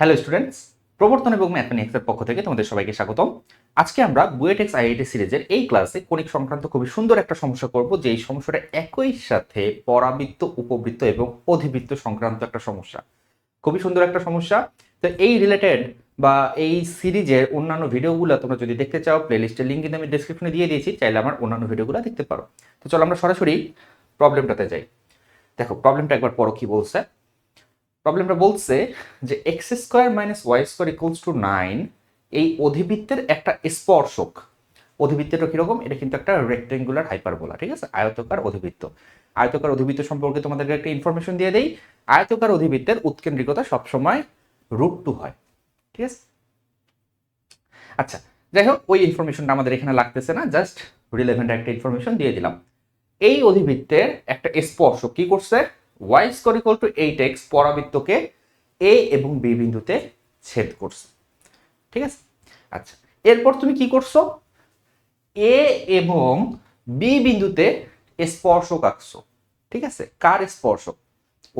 Hello students প্রবর্তন এবং ম্যাথমেটিক্সের পক্ষ থেকে তোমাদের সবাইকে স্বাগতম। আজকে আমরা বুয়েটেক্স আইআইটি সিরিজের এই ক্লাসে কণিক সংক্রান্ত খুবই সুন্দর একটা সমস্যা করব, যে এই সমস্যাটা একই সাথে পরাবৃত্ত, উপবৃত্ত এবং অধিবৃত্ত সংক্রান্ত একটা সমস্যা। খুবই সুন্দর একটা সমস্যা। তো এই রিলেটেড বা এই সিরিজের অন্যান্য ভিডিওগুলো তোমরা যদি দেখতে চাও প্লেলিস্টের লিঙ্ক কিন্তু আমি ডিসক্রিপশনে দিয়ে দিয়েছি, চাইলে আমার অন্যান্য ভিডিওগুলো দেখতে পারো। তো চলো আমরা সরাসরি প্রবলেমটাতে যাই। দেখো প্রবলেমটা একবার পড়ো কি বলছে। প্রবলেমটা বলছে যে X square minus Y square equals to nine এই অধিবৃত্তের একটা স্পর্শক। অধিবৃত্তটা কীরকম? এটা কিন্তু একটা রেক্টেঙ্গুলার হাইপারবোলা ঠিক আছে? আয়তকার অধিবৃত্ত। আয়তকার অধিবৃত্ত সম্পর্কে তোমাদেরকে একটা ইনফরমেশন দিয়ে দেই। আয়তকার অধিবৃত্তের উৎকেন্দ্রিকতা সবসময় রুট টু হয়, ঠিক আছে? আচ্ছা যাই হোক, ওই ইনফরমেশনটা আমাদের এখানে লাগতেছে না জাস্ট রিলেভেন্ট একটা ইনফরমেশন দিয়ে দিলাম। এই অধিবৃত্তের একটা স্পর্শক কি করছে? Y square equal to eight X পরাবৃত্তকে A এবং বি বিন্দুতে ছেদ করছে। ঠিক আছে? আচ্ছা এরপর তুমি কি করছ? এ এবং বি বিন্দুতে স্পর্শক আঁকছো। ঠিক আছে? কার স্পর্শক?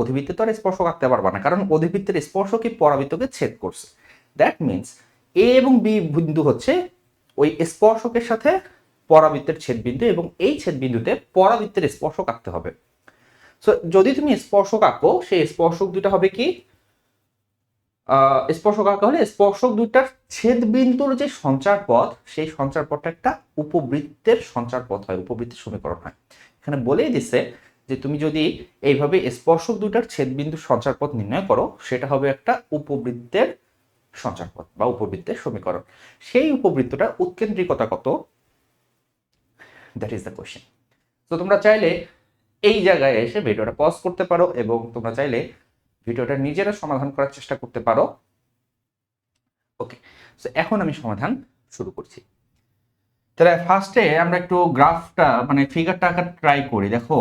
অধিবৃত্তে তো আর স্পর্শক আঁকতে পারবা না, কারণ অধিবৃত্তের স্পর্শকই পরাবৃত্তকে ছেদ করছে। দ্যাট মিনস এ এবং বি বিন্দু হচ্ছে ওই স্পর্শকের সাথে পরাবৃত্তের ছেদ বিন্দু এবং এই ছেদ বিন্দুতে পরাবৃত্তের স্পর্শক আঁকতে হবে। সো যদি তুমি স্পর্শক আঁকো, সেই স্পর্শক দুটা হবে কি? স্পর্শক আঁকা হলে স্পর্শক দুইটার ছেদ বিন্দুর যে সঞ্চার পথ সেই সঞ্চার পথটা একটা উপবৃত্তের সঞ্চার পথ হয়, উপবৃত্তের সমীকরণ হয়। এখানে বলেই দিছে যে তুমি যদি এইভাবে স্পর্শক দুইটার ছেদ বিন্দুর সঞ্চার পথ নির্ণয় করো, সেটা হবে একটা উপবৃত্তের সঞ্চার পথ বা উপবৃত্তের সমীকরণ। সেই উপবৃত্তটা উৎকেন্দ্রিকতা কত? দ্যাট ইজ দ্য কোয়েশ্চেন তো তোমরা চাইলে এই জায়গায় এসে ভিডিওটা পজ করতে পারো এবং তোমরা চাইলে ভিডিওটা নিজেরা সমাধান করার চেষ্টা করতে পারো। ওকে সো এখন আমি সমাধান শুরু করছি। তাহলে ফার্স্টে আমরা একটু গ্রাফটা মানে ফিগারটা আঁকার ট্রাই করি। দেখো,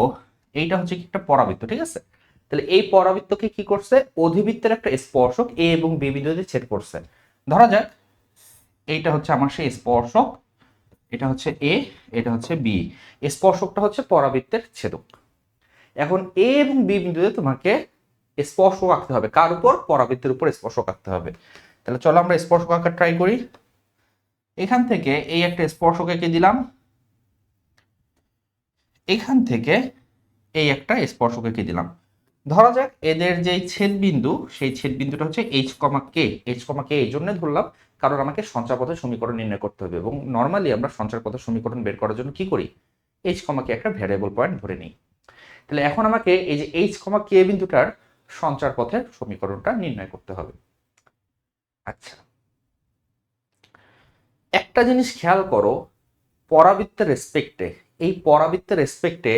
এইটা হচ্ছে কি একটা পরাবৃত্ত, ঠিক আছে? তাহলে এই পরাবৃত্তকে কি করছে? অধিবৃত্তের একটা স্পর্শক এ এবং বি বিন্দুতে ছেদ করছে। ধরা যাক, এইটা হচ্ছে আমার সেই স্পর্শক, এটা হচ্ছে এ এটা হচ্ছে বি স্পর্শকটা হচ্ছে পরাবৃত্তের ছেদক। এখন এ এবং বি বিন্দুতে তোমাকে স্পর্শক আঁকতে হবে। কার উপর? পরাবৃত্তের উপর স্পর্শক আঁকতে হবে। তাহলে চলো আমরা স্পর্শক আঁকার ট্রাই করি। এখান থেকে এই একটা স্পর্শক এঁকে দিলাম। এখান থেকে এই একটা স্পর্শক এঁকে দিলাম। ধরা যাক এদের যে ছেদ বিন্দু সেই ছেদ বিন্দুটা হচ্ছে এইচ কমা কে এইচ কমা কে এই জন্য ধরলাম, কারণ আমাকে সঞ্চার পথের সমীকরণ নির্ণয় করতে হবে। এবং নর্মালি আমরা সঞ্চার পথের সমীকরণ বের করার জন্য কি করি? এইচ কমাকে একটা ভ্যারিয়েবল পয়েন্ট ধরে নিই। তাহলে এখন আমাকে এই যে এইচ কমা কে বিন্দুটার সঞ্চার পথের সমীকরণটা নির্ণয় করতে হবে। আচ্ছা। একটা জিনিস খেয়াল করো, পরাবৃত্তের রেসপেক্টে এই পরাবৃত্তের রেসপেক্টে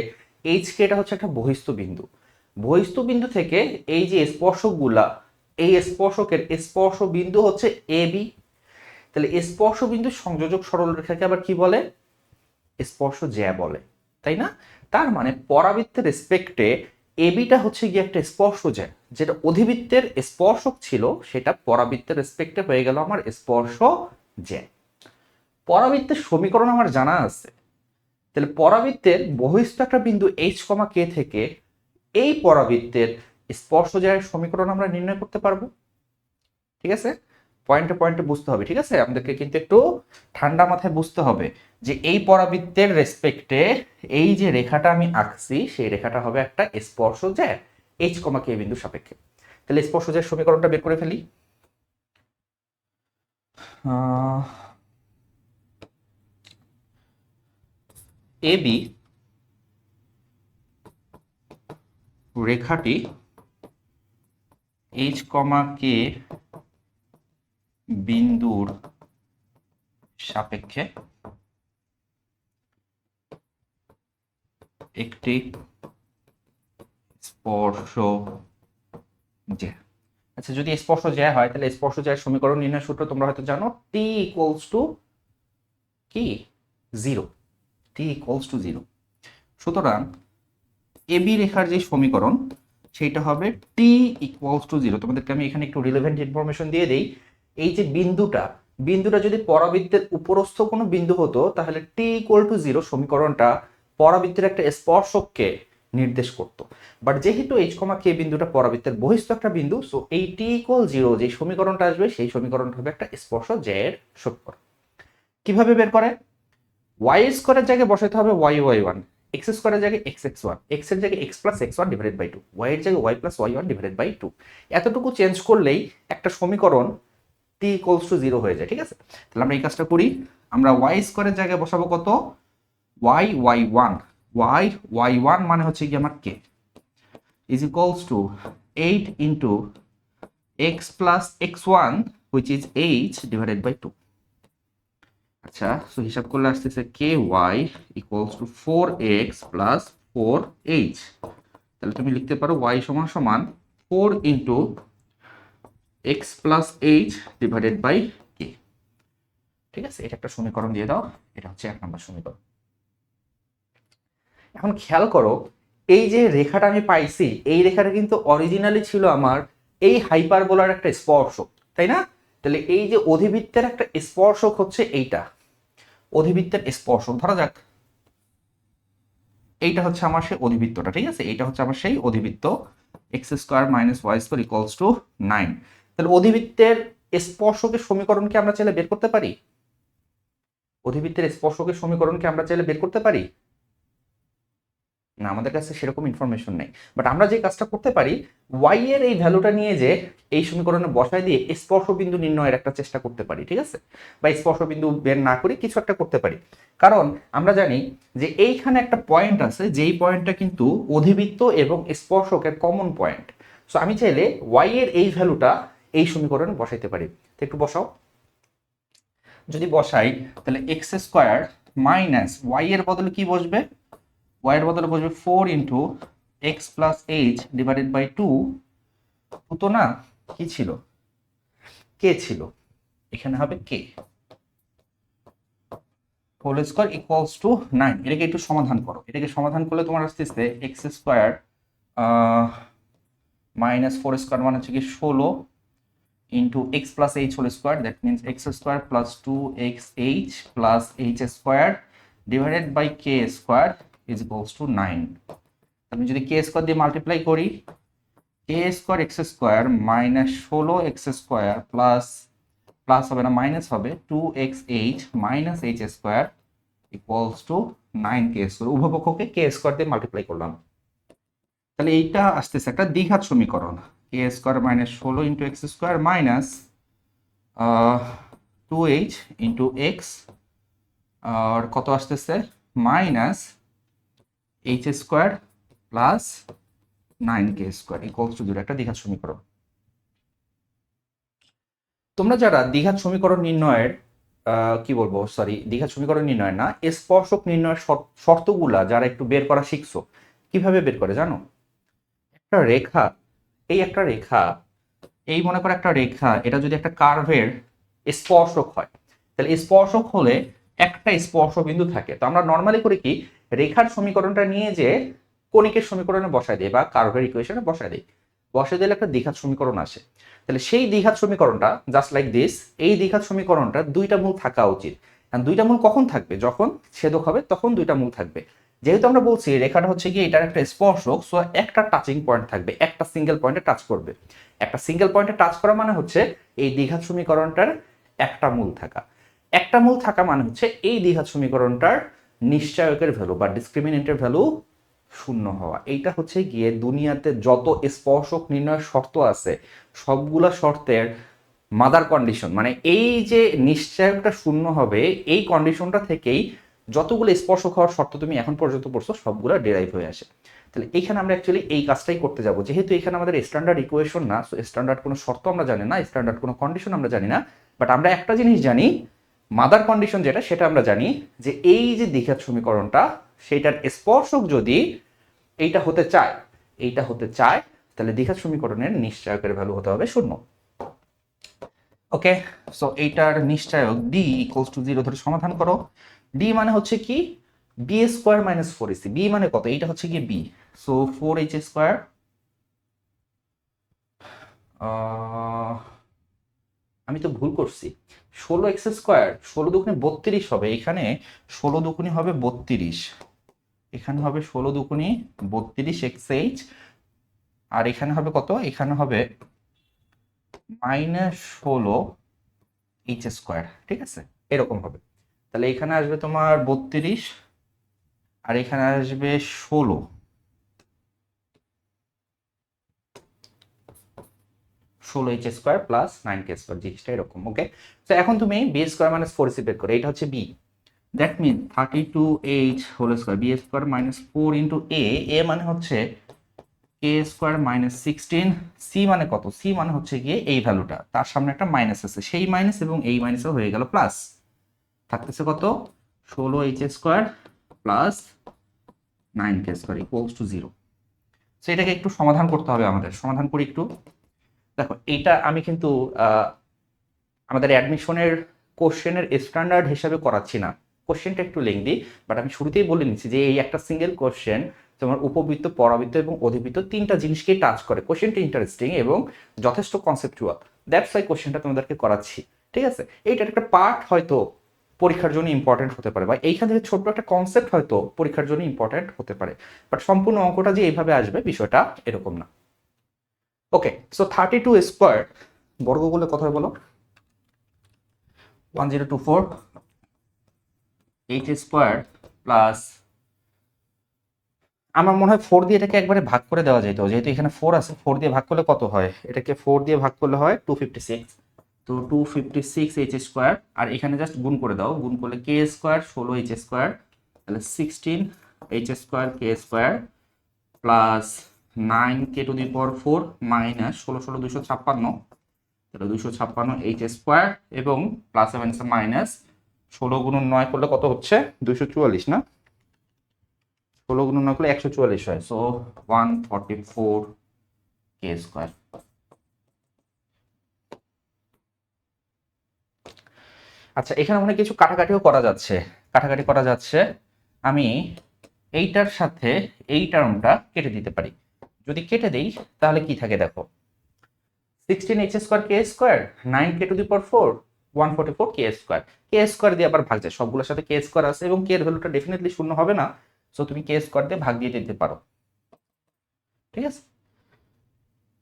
এইচ কে এটা হচ্ছে একটা বহিস্থ বিন্দু। বহিস্থ বিন্দু থেকে এই যে স্পর্শকগুলা, এই স্পর্শকের স্পর্শ বিন্দু হচ্ছে এ বি তাহলে স্পর্শ বিন্দু সংযোজক সরলরেখাকে আবার কি বলে? স্পর্শ জ্যা বলে, তাই না? তার মানে পরাবৃত্তের রেসপেক্টে এবিটা হচ্ছে গিয়ে একটা স্পর্শ জ্যা যেটা অধিবৃত্তের স্পর্শক ছিল, সেটা পরাবৃত্তের রেসপেক্টে হয়ে গেল আমার স্পর্শ জ্যা পরাবৃত্তের সমীকরণ আমার জানা আছে। তাহলে পরাবৃত্তের বহিস্থ একটা বিন্দু এইচ কমা কে থেকে এই পরাবৃত্তের স্পর্শ জ্যায়ের সমীকরণ আমরা নির্ণয় করতে পারব। ঠিক আছে? পয়েন্টে পয়েন্টে বুঝতে হবে, ঠিক আছে? আমাদেরকে কিন্তু একটু ঠান্ডা মাথায় বুঝতে হবে যে এই পরাবৃত্তের রেসপেক্টে এই যে রেখাটা আমি আঁকছি, সেই রেখাটা হবে একটা স্পর্শ জ্যা এইচ কমা কে বিন্দু সাপেক্ষে। তাহলে স্পর্শ জ্যায়ের সমীকরণটা বের করে ফেলি। এ বি রেখাটি এইচ কমা কে বিন্দুর সাপেক্ষে একটি স্পর্শ জ্যা। আচ্ছা যদি স্পর্শ জ্যা হয়, তাহলে স্পর্শ জ্যায়ের সমীকরণ নির্ণয় সূত্র তোমরা হয়তো জানো টি ইকুয়ালস টু কি? Zero T equals to zero সুতরাং এবি রেখার যে সমীকরণ, সেইটা হবে টি ইকুয়ালস টু জিরো তোমাদেরকে আমি এখানে একটু রিলেভেন্ট ইনফরমেশন দিয়ে দিই। এই যে বিন্দুটা বিন্দুটা যদি পরাবৃত্তের উপরস্থ কোনো বিন্দু হতো, তাহলে টি ইকুয়াল টু জিরো সমীকরণটা পরাবৃত্তের একটা স্পর্শককে নির্দেশ করতো। বাট যেহেতু এইচ কমা কে বিন্দুটা পরাবৃত্তের বহিস্থ একটা বিন্দু সো এই টি ইকুয়াল জিরো যে সমীকরণটা আসবে, সেই সমীকরণটা হবে একটা স্পর্শ জের সমীকরণ। কীভাবে বের করে? ওয়াই স্কোয়ারের জায়গায় বসাতে হবে ওয়াই ওয়াই ওয়ান এক্স স্কোয়ারের জায়গায় এক্স এক্স ওয়ান এক্সের জায়গায় x plus x one divided by two y এর জায়গায় y plus y one divided by two এতটুকু চেঞ্জ করলেই একটা সমীকরণ টি ইকুয়ালস টু জিরো হয়ে যায়, ঠিক আছে? তাহলে আমরা এই কাজটা করি, আমরা ওয়াই স্কোয়ারের জায়গায় বসাবো কত? Y y one y y one মানে হচ্ছে কি আমার k is equals to eight into x plus x one which is h divided by two আচ্ছা সো হিসাব করলে আসতেছে k y equals to four x plus four h তাহলে তুমি লিখতে পারো ওয়াই সমান সমান four into x plus h divided by k ঠিক আছে? এটা একটা সমীকরণ দিয়ে দাও। এটা হচ্ছে এক নম্বর সমীকরণ। এখন খেয়াল করো, এই যে রেখাটা আমি পাইছি, এই রেখাটা কিন্তু অরিজিনালি ছিল আমার এই হাইপারবোলার একটা স্পর্শক, তাই না? তাহলে এই যে অধিবৃত্তের একটা স্পর্শক হচ্ছে এইটা। অধিবৃত্তের স্পর্শক, ধরা যাক। এইটা হচ্ছে আমার সেই অধিবৃত্তটা, ঠিক আছে? এইটা হচ্ছে আমার সেই অধিবৃত্ত x square minus y square equals to nine তাহলে অধিবৃত্তের স্পর্শকের সমীকরণকে আমরা চাইলে বের করতে পারি? অধিবৃত্তের স্পর্শকের সমীকরণকে আমরা চাইলে বের করতে পারি? না, আমাদের কাছে সেরকম ইনফরমেশন নেই। বাট আমরা যে কাজটা করতে পারি ওয়াই এর এই ভ্যালুটা নিয়ে যে এই সমীকরণে বসায় দিয়ে স্পর্শ বিন্দু নির্ণয়ের একটা চেষ্টা করতে পারি, ঠিক আছে? বা স্পর্শ বিন্দু বের না করে কিছু একটা করতে পারি। কারণ আমরা জানি যে এইখানে একটা পয়েন্ট আছে, যেই পয়েন্টটা কিন্তু অধিবৃত্ত এবং স্পর্শকের কমন পয়েন্ট সো আমি চাইলে ওয়াই এর এই ভ্যালুটা এই সমীকরণে বসাইতে পারি। তো একটু বসাও। যদি বসাই, তাহলে এক্স স্কোয়ার মাইনাস ওয়াই এর বদলে কি বসবে? ওয়াই এর বদলে বসবে four into x plus h divided by two তো না, কি ছিল? কে ছিল। এখানে হবে k whole square equals to nine এটাকে একটু সমাধান করো। এটাকে সমাধান করলে তোমার আসতেছে x square minus four square মানে হচ্ছে কি ষোলো plus h whole square that means x square plus two x h plus h square divided by k square is equals to nine আমি যদি কে স্কোয়ার দিয়ে মাল্টিপ্লাই করি k square x square minus ষোলো x square plus plus হবে না minus হবে two x h minus h square equals to nine k square উভয়পক্ষকে k square দিয়ে multiply করলাম। তাহলে এইটা আসতেছে একটা দ্বিঘাত সমীকরণ। কে স্কোয়ার মাইনাস ষোলো into x square minus two h into x আর কত আসতেছে? Minus h square plus nine k square equals to zero একটা দ্বিঘাত সমীকরণ। তোমরা যারা দ্বিঘাত সমীকরণ নির্ণয়ের কি বলব? সরি দ্বিঘাত সমীকরণ নির্ণয় না স্পর্শক নির্ণয়ের শর্তগুলা যারা একটু বের করা শিখছো, কীভাবে বের করে জানো? একটা রেখা এই একটা রেখা, এই মনে করো একটা রেখা, এটা যদি একটা কার্ভের স্পর্শক হয়, তাহলে স্পর্শক হলে একটা স্পর্শ বিন্দু থাকে। তো আমরা নর্মালি করি কি, রেখার সমীকরণটা নিয়ে যে কণিকের সমীকরণে বসায় দিই বা কার্ভের ইকুয়েশনে বসায় দিই। বসায় দিলে একটা দ্বিঘাত সমীকরণ আসে। তাহলে সেই দ্বিঘাত সমীকরণটা জাস্ট লাইক দিস এই দ্বিঘাত সমীকরণটা দুইটা মূল থাকা উচিত। দুইটা মূল কখন থাকবে? যখন ছেদক হবে, তখন দুইটা মূল থাকবে। যেহেতু আমরা বলছি, রেখাটা হচ্ছে কি এটার একটা স্পর্শক সো একটা টাচিং পয়েন্ট থাকবে, একটা সিঙ্গেল পয়েন্টে টাচ করবে। একটা সিঙ্গেল পয়েন্টে টাচ করা মানে হচ্ছে এই দ্বিঘাত সমীকরণটার একটা মূল থাকা। একটা মূল থাকা মানে হচ্ছে এই দ্বিঘাত সমীকরণটার নিশ্চয়কের ভ্যালু বা ডিসক্রিমিনেন্টের ভ্যালু শূন্য হওয়া। এইটা হচ্ছে গিয়ে দুনিয়াতে যত স্পর্শক নির্ণয়ের শর্ত আছে, সবগুলা শর্তের মাদার কন্ডিশন মানে এই যে নিশ্চয়কটা শূন্য হবে, এই কন্ডিশনটা থেকেই যতগুলো স্পর্শক হওয়ার শর্ত তুমি এখন পর্যন্ত পড়ছো, সবগুলো ডেরাইভ হয়ে আসে। তাহলে এখানে আমরা অ্যাকচুয়ালি এই কাজটাই করতে যাব। যেহেতু এখানে আমাদের স্ট্যান্ডার্ড ইকুয়েশন না স্ট্যান্ডার্ড কোনো শর্ত আমরা জানি না স্ট্যান্ডার্ড কোনো কন্ডিশন আমরা জানি না বাট আমরা একটা জিনিস জানি মাদার কন্ডিশন যেটা, সেটা আমরা জানি যে এই যে দ্বিঘাত সমীকরণটা, সেইটার স্পর্শক যদি এইটা হতে চায়, এইটা হতে চায়, তাহলে দ্বিঘাত সমীকরণের নিশ্চয়কের ভ্যালু হতে হবে শূন্য। ওকে সো এইটার নিশ্চয়ক ডি ইকুয়ালস টু জিরো ধরে সমাধান করো। ডি মানে হচ্ছে কি? B square minus four ac b মানে কত? এইটা হচ্ছে কি b so four h square আমি তো ভুল করছি। ষোলো এক্স স্কোয়ার ষোলো দুগুণে বত্রিশ হবে। এখানে ষোলো দুগুণে হবে বত্রিশ। এখানে হবে ষোলো দুগুণি বত্রিশ এক্স এইচ আর এখানে হবে কত? এখানে হবে মাইনাস ষোলো এইচ স্কোয়ার ঠিক আছে? এরকম হবে। তাহলে এখানে আসবে তোমার বত্রিশ, আর এখানে আসবে ষোলো। ষোলো h square plus nine k square জিনিসটা এরকম ওকে তো এখন তুমি b square minus four c করো, এটা হচ্ছে b that mean thirty two h whole square b square minus four into a a মানে হচ্ছে k square minus sixteen c মানে কত? সি মানে হচ্ছে গিয়ে এই ভ্যালুটা তার সামনে একটা মাইনাস আছে, সেই মাইনাস এবং এই মাইনাসও হয়ে গেল প্লাস থাকতেছে কত? ষোলো h square plus nine k square equals to zero so এটাকে একটু সমাধান করতে হবে আমাদের। সমাধান করি একটু। দেখো, এইটা আমি কিন্তু আমাদের অ্যাডমিশনের কোশ্চেনের স্ট্যান্ডার্ড হিসাবে করাচ্ছি না। কোশ্চেনটা একটু লেংদি বাট আমি শুরুতেই বলে নিচ্ছি যে এই একটা সিঙ্গেল কোশ্চেন তোমার উপবৃত্ত, পরাবৃত্ত এবং অধিবৃত্ত তিনটা জিনিসকেই টাচ করে। কোশ্চেনটা ইন্টারেস্টিং এবং যথেষ্ট কনসেপচুয়াল দ্যাটস ওয়াই কোশ্চেনটা তোমাদেরকে করাচ্ছি। ঠিক আছে? এইটার একটা পার্ট হয়তো পরীক্ষার জন্য ইম্পর্টেন্ট হতে পারে বা এইখান থেকে ছোট্ট একটা কনসেপ্ট হয়তো পরীক্ষার জন্য ইম্পর্টেন্ট হতে পারে। বাট সম্পূর্ণ অঙ্কটা যে এইভাবে আসবে বিষয়টা এরকম না। Okay so thirty two square বর্গ বলে কথা বলো? One zero two four eight square plus আমার মনে হয় ফোর দিয়ে এটাকে একবারে ভাগ করে দেওয়া যেত। যেহেতু এখানে ফোর আছে ফোর দিয়ে ভাগ করলে কত হয়? এটাকে ফোর দিয়ে ভাগ করলে হয় টু ফিফটি সিক্স তো two fifty six h square আর এখানে জাস্ট গুণ করে দাও, গুণ করলে কে স্কোয়ার ষোলো এইচ স্কোয়ার তাহলে sixteen h square k square plus nine k to the power four minus ষোলো ষোলো দুশো ছাপ্পান্ন, তাহলে দুশো ছাপ্পান্ন এইচ স্কোয়ার এবং প্লাস মাইনাস মাইনাস ষোলো গুণন নয় করলে কত হচ্ছে? দুশো চুয়াল্লিশ না? ষোলো গুণন নয় করলে একশো চুয়াল্লিশ হয় so one forty four k square আচ্ছা এখানে মনে কিছু কাটাকাটিও করা যাচ্ছে। কাটাকাটি করা যাচ্ছে। আমি এইটার সাথে এই টার্মটা কেটে দিতে পারি। যদি কেটে দিই, তাহলে কি থাকে দেখো? Sixteen h square k square nine k to the power four one forty four k square k square দিয়ে আবার ভাগ যায়। সবগুলোর সাথে কে স্কোয়ার আছে এবং কে এর ভ্যালুটা ডেফিনেটলি শূন্য হবে না। সো তুমি কে স্কোয়ার দিয়ে ভাগ দিয়ে দিতে পারো। ঠিক আছে?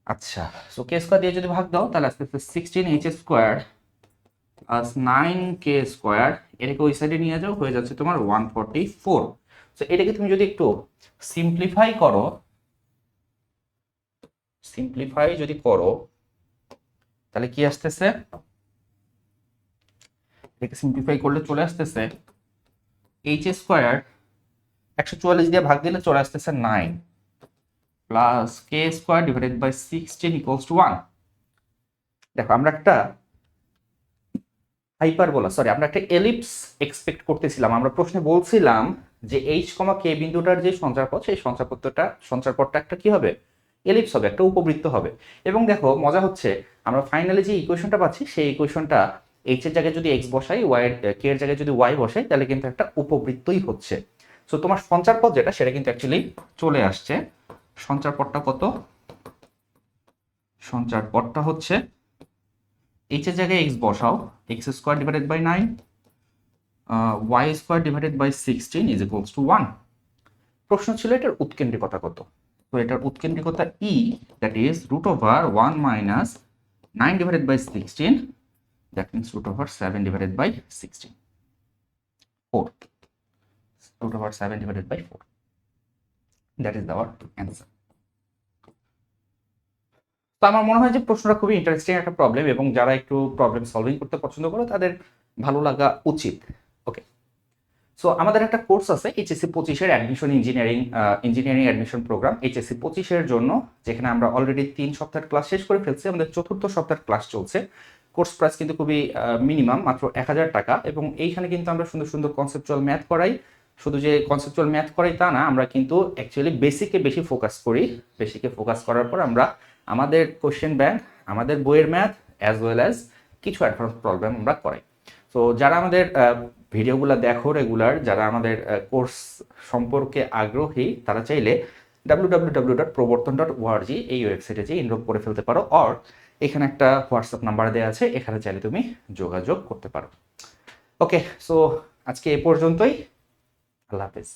আচ্ছা সো কে স্কোয়ার দিয়ে যদি ভাগ দাও, তাহলে আস্তে আস্তে sixteen h square plus nine k square এটাকে ওই সাইডে নিয়ে যাও, হয়ে যাচ্ছে তোমার ওয়ান ফর্টি ফোর সো এটাকে তুমি যদি একটু সিম্পলিফাই করো সিম্পলিফাই যদি করো, তাহলে কি আসতেছে? এটাকে সিম্পলিফাই করলে চলে আসতেছে এইচ স্কোয়ার একশো চুয়াল্লিশ দিয়ে ভাগ দিলে চলে আসতেছে nine plus k square divided by sixteen equals to one দেখো, আমরা একটা হাইপার বলা সরি আমরা একটা এলিপস এক্সপেক্ট করতেছিলাম। আমরা প্রশ্নে বলছিলাম যে এইচ কমা কে বিন্দুটার যে সঞ্চারপথ, সেই সঞ্চারপথটা সঞ্চারপথটা একটা কি হবে? এলিপস হবে, একটা উপবৃত্ত হবে। এবং দেখো, মজা হচ্ছে, আমরা ফাইনালি যে ইকুয়েশনটা পাচ্ছি, সেই ইকুয়েশনটা এইচ এর জায়গায় যদি এক্স বসাই ওয়াই কে এর জায়গায় যদি ওয়াই বসাই, তাহলে কিন্তু একটা উপবৃত্তই হচ্ছে। সো তোমার সঞ্চারপথ যেটা, সেটা কিন্তু অ্যাকচুয়ালি চলে আসছে। সঞ্চারপথটা কত? সঞ্চারপথটা হচ্ছে এইচ এর জায়গায় এক্স বসাও x square divided by nine y square divided by sixteen is equals to one প্রশ্ন ছিল এটার উৎকেন্দ্রিকতা কত? তো এটার উৎকেন্দ্রিকতা e that is root over one minus nine divided by sixteen that means root over seven divided by sixteen four root over seven divided by four that is our answer তো আমার মনে হয় যে প্রশ্নটা খুবই ইন্টারেস্টিং একটা problem এবং যারা একটু প্রবলেম সলভিং করতে পছন্দ করে, তাদের ভালো লাগা উচিত। ওকে সো আমাদের একটা কোর্স আছে এইচএসসি পঁচিশের admission engineering engineering admission program HSC পঁচিশের জন্য, যেখানে আমরা অলরেডি তিন সপ্তাহের ক্লাস শেষ করে ফেলছি, আমাদের চতুর্থ সপ্তাহের ক্লাস চলছে। কোর্স প্রাইস কিন্তু খুবই মিনিমাম মাত্র এক হাজার টাকা এবং এইখানে কিন্তু আমরা সুন্দর সুন্দর কনসেপচুয়াল ম্যাথ করাই। শুধু যে কনসেপচুয়াল ম্যাথ করাই তা না, আমরা কিন্তু অ্যাকচুয়ালি বেসিকে বেশি ফোকাস করি। বেসিকে ফোকাস করার পর আমরা আমাদের কোশ্চেন ব্যাংক আমাদের বইয়ের ম্যাথ অ্যাজ ওয়েল অ্যাজ কিছু অ্যাডভান্স প্রবলেম আমরা করাই তো যারা আমাদের ভিডিওগুলো দেখো রেগুলার যারা আমাদের কোর্স সম্পর্কে আগ্রহী, তারা চাইলে W W W dot Prabartan dot এই ওয়েবসাইটে যেয়ে ইনরোল করে ফেলতে পারো। অর এখানে একটা হোয়াটসঅ্যাপ নাম্বার দেওয়া আছে, এখানে চাইলে তুমি যোগাযোগ করতে পারো। ওকে সো আজকে এ পর্যন্তই। আল্লাহ হাফেজ।